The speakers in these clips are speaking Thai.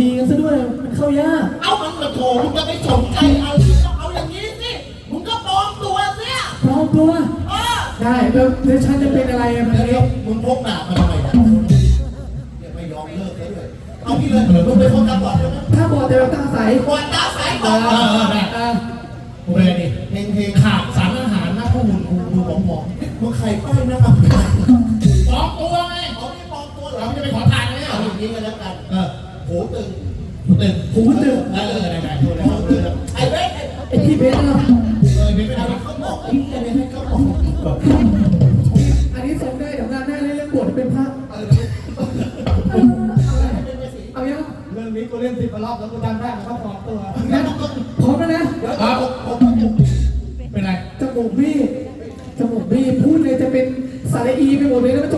ดีกันซะด้วย มันเข้ายาก เอามันมาโถมึงจะไปสนใจอะไรก็เอาอย่างนี้สิ มึงก็ปลอมตัวเสียพร้อมตัว เออได้แล้วแล้วฉันจะเป็นอะไรอะมันแล้วนี้มึงพกดาบมาทำไมเนี่ยเนี่ยไม่ยอมเลิกเลยด้วย เอาพี่เลยมึงเป็นคนตาบอดใช่ไหมถ้าบอกแต่เราตาใสบอดตาสายบเอออดเออเออเออกูเลยดิเพลงเพลงขาดสารอาหารนะพวกมึงกูดูหมองมองมึงใครป้ายนะครับปลอมตัวไงเอาไม่ปลอมตัวเหรอมึงจะไปขอทานไหมเอาอย่างนี้กันแล้วกัน เออ หูตึงหูตึงหูตึงเออเออได้ได้ดูเลยดูเลยไอ้เว้ยไอ้พี่เบสอะเออไม่เป็นไรเขาบอกไอ้เนี่ยให้เขาบอกอันนี้ส่งได้เดี๋ยวงานหน้าได้เรื่องบวชเป็นพระเออเอายังเรื่องนี้กูเล่นสิบกว่ารอบแล้วกูจำได้มันต้องปลอมตัวงั้นพร้อมแล้วนะครับผมเป็นไรจมูกพี่จมูกพี่พูดเลยจะเป็นสาระอีไปหมดเลยแล้วไม่ต้อ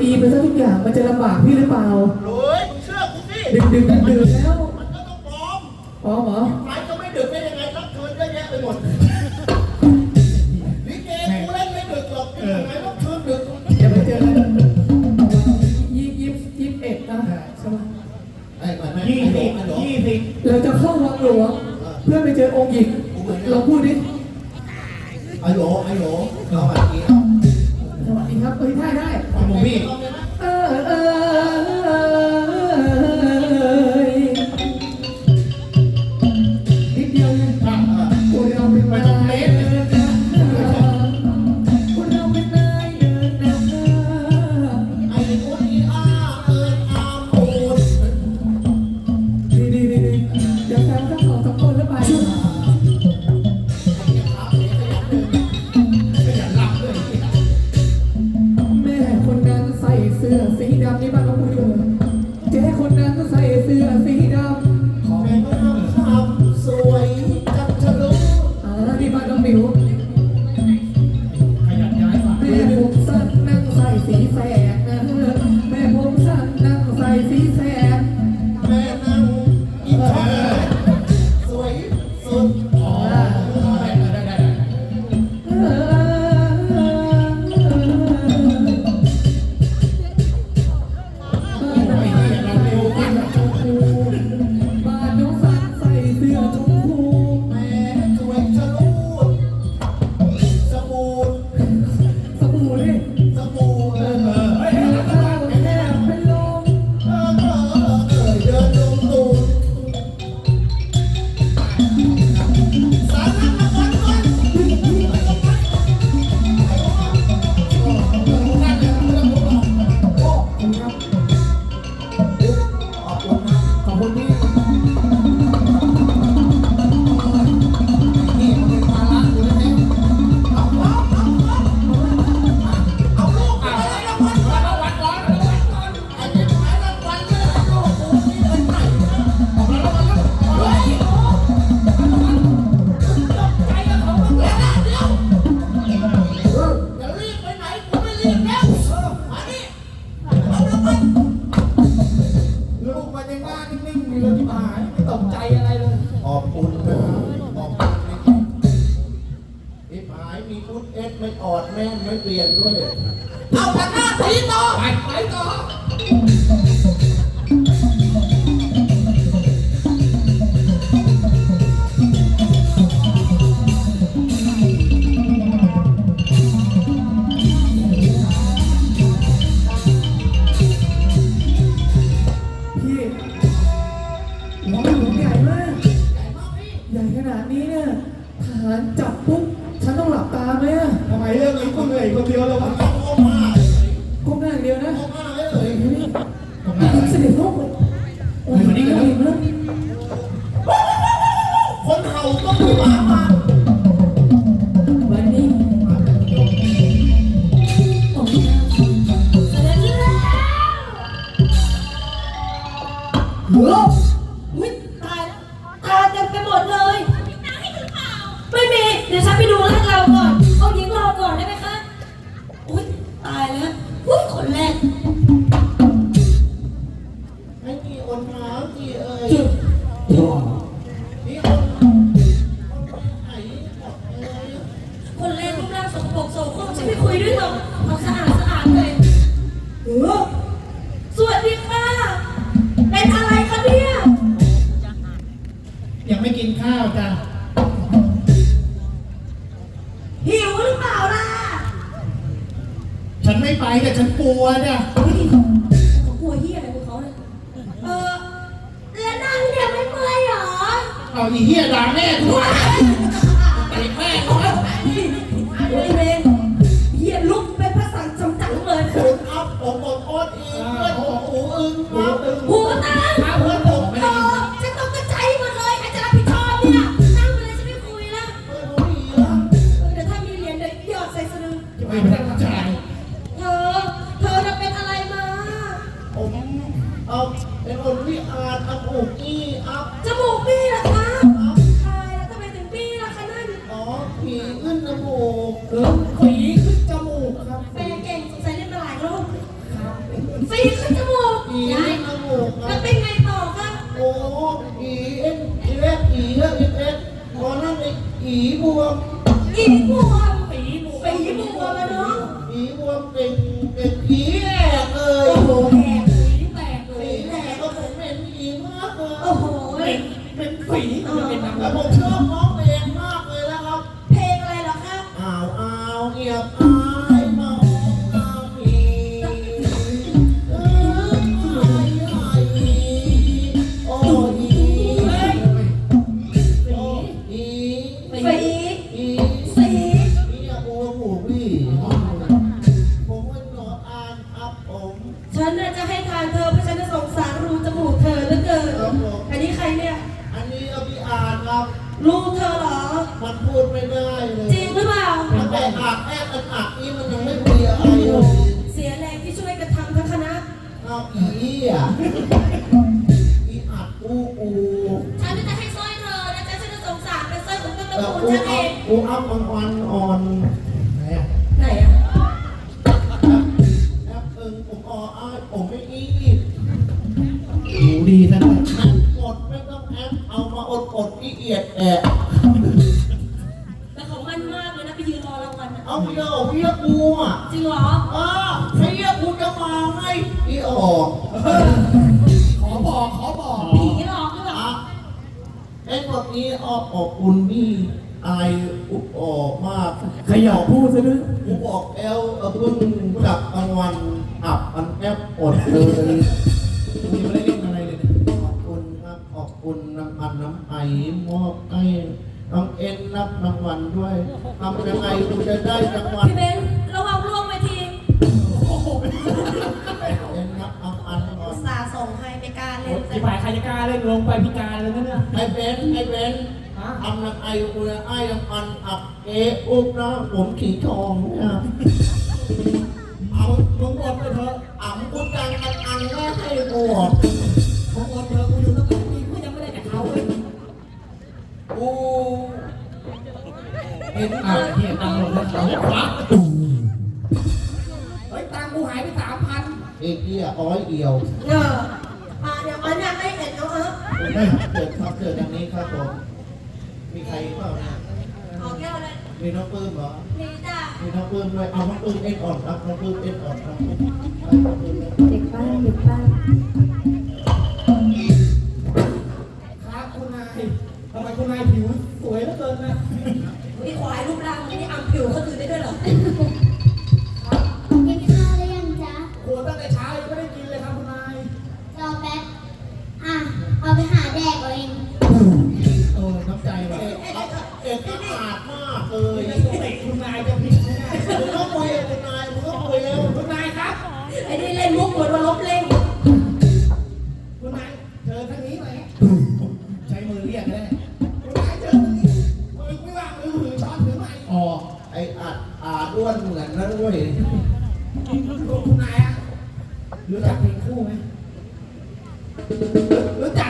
จะลงสาระอีไปซะทุกอย่างมันจะลำบากพี่หรือเปล่าโอ้ยเชื่อกูสิดึกดึกดึกดื่นแล้วมันก็ต้องปลอมพร้อมเหรอไม้ก็ไม่ดึกได้ยังไงรับเชิญเยอะแยะไปหมดลิเกกูเล่นไม่ดึกหรอกยังไงรับเชิญดึกเดี๋ยวไปเจอกันยี่ยี่ยี่สิบเอ็ดนะใช่ไหมไอ้ก่อนนะยี่ไอ้สิโดบไอ้โดยี่สิบเราจะเข้าวังหลวงเพื่อไปเจอองค์หญิงเราพูดดิไอ้โดไอ้โดเอาแบบ มีฟุตเอสไม่ออดแม่งไม่เปลี่ยนด้วยเอาพันหน้าทีต่อไปไปต่อพี่ เอาอีเหี้ยด่าแม่กูไอ้แม่กูวะไอ้เวนเหี้ยลุกเป็นพระสังจำจังเลยคุณอัพผมกดโอ๊ตอีกเพื่อนผมอูอึงครับหูตาถ้าเพื่อนผมไม่เอได้ยินอฉันต้องกระจายหมดเลยใครจะรับผิดชอบเนี่ย นั่งไปเลยฉันไม่คุยแล้วเพื่อนผมอีกแล้วเออเดี๋ยวถ้ามีเหรียญเดี๋ยวหยอดใส่สลึงจะไม่เป็นผู้ชาย อีบวก อีบวก มันแต่อักแอบมันอักนี่มันยังไม่คุยอะไรเลยเสียแรงที่ช่วยกันทำทั้งคณะเอาอีอะอีอัดอูอูฉันจะให้สร้อยเธอนะจ๊ะฉันจะสงสารเป็นสร้อยของต้นตเอระอกูลอูฉันเออัพงอูอัพอ่อนอ่อนอ่อนไหนอะไหนอะแอปเอิงผมอออ้ายผมไม่อีหูดีซะด้วยมันกดไม่ต้องแอปเอามาอดอดอีเอียดแอะางวัลนะเอาเยอะเรียกกูอะจริงเหรออ้าใครเรียกกูจะมาไงอีออกขอบอกขอบอกผีหลอกหรือเปล่า อะไอ้พวกนี้ออกออกคุณนี่อายอุบออกมากขยับพูดซะด้วยอุบออกแอลเออเพิ่งจับกลางวันอับอันแอปอดเลยกูยังไม่ได้เล่นอะไรเลยเนี่ยขอบคุณครับขอบคุณน้ำพันน้ำไอมอบให้ น้องเอ็นรับรางวัลด้วยทำยังไงกูจะได้รางวัลพี่เบนซ์ระวังล่วงไปทีเอ็นรับรางวัลก่อนสาห์ส่งให้ไม่กล้าเล่นที่ฝ่ายใครจะกล้าเล่นลงไปพิการเลยนะเนี่ยไอ้เบนไอ้เบนทำนักไอ้กูนะไอ้รางวัลอับเอะอุ๊บนะผมขี่ทองเนี่ยเอามึงอดไปเถอะอ่ำกูจังกันอันแม่ให้บวกมึง กูเห็นอะเหี้ยตังค์หมดแล้วเขาควักเฮ้ยตังค์กูหายไปสามพันเอกเกียอ้อยเอี่ยวเอออ่าเดี๋ยวมันอยากให้เห็นเนาะเออเกิดครับเกิดอย่างนี้ครับผมมีใครเปล่าเนี่ยเอาแก้วเลยมีน้องปื้มเหรอนี่จ้ามีน้องปื้มด้วยเอาน้องปื้มเอ็นอ่อนครับน้องปื้มเอ็นอ่อนครับ เด็กบ้านเด็กบ้าน ทำไมคุณนายผิวสวยเหลือเกินนะ ไอ้ควายรูปร่างมันนี่อ่ำผิวคนอื่นได้ด้วยเหรอ อาด้วนเหมือนนะด้วยคุณนายอะรู้จักเพลงคู่ไหมรู้จักรู้จัก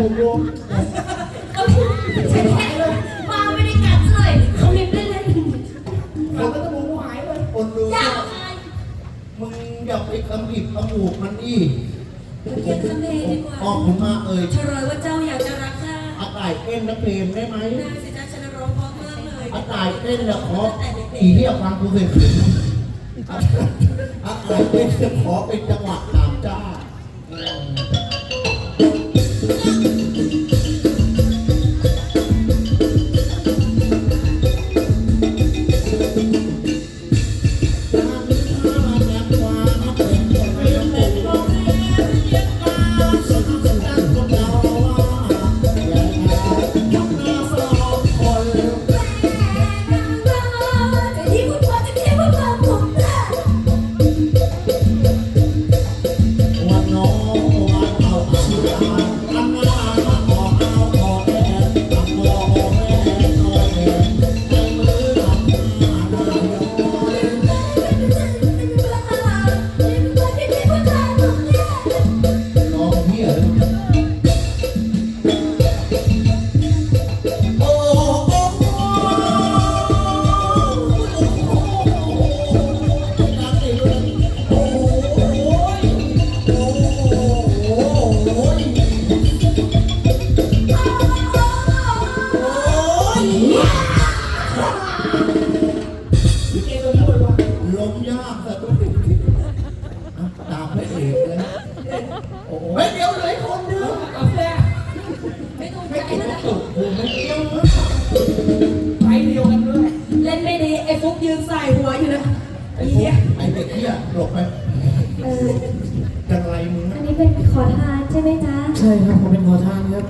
ผมูกรวมเขาใช่แค่มาไม่ได้กัดเลยเขาเล่นเล่นเล่นเราก็จมูกกูหายเลยคนดูอย่ามึงอย่าไปคำผิดคำถูกมันอีกเกียรติคำเพลดีกว่าออกผมมาเอ่ยเฉลยว่าเจ้าอยากจะรักข้าอากาศเต้นนักเพลงได้ไหมได้สิจ้าฉันร้องเพราะมากเลยอากาศเต้นแล้วขออีเรียกฟังกูสิอากาศเต้นจะขอเป็นจังหวะตามจ้า มยากแต่ต้องตามพระเอกเลยโอ้โหเฮ้ยเดี๋ยวเหลืออีกคนนึงกาแฟไม่ถูกไม่ใจกินแล้วน้ำนะตุกกูไม่เกี่ยวไปเดียวกันด้วยเล่นไม่ดีไอ้ฟุกยืนใส่หัวอยู่นะไอ้พวกไอ้เด็กเหี้ยหลบไปเออจังไรมึงอันะนนี้เป็นขอทานใช่ไหมจ๊ะ ใช่ครับผมเป็นขอทานครับ